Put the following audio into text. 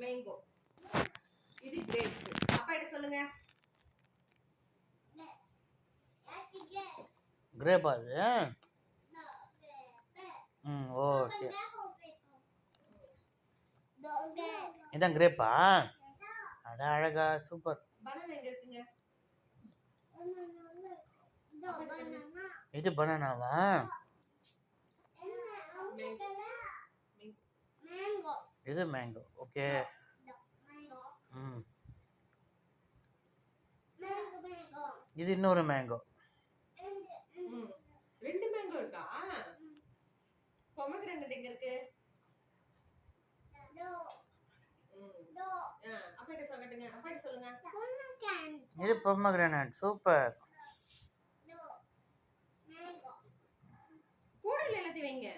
Mango இது grapes அப்பா கிட்ட சொல்லுங்க. கிரேப்பா அது? ம் ஓகே இதான் கிரேப்பா அட அழகா சூப்பர் பனானா எங்க இருக்குங்க? இது பனானாவா இது மேங்கோ ஓகே ம் இது இன்னொரு மேங்கோ ரெண்டு மேங்கோ இருக்கா? பொமக்ரேனட் எங்க இருக்கு? சொல்லுங்க. இது பொமக்ரேனட் சூப்பர் கூடையில் எல்லாத்தையும் வைங்க.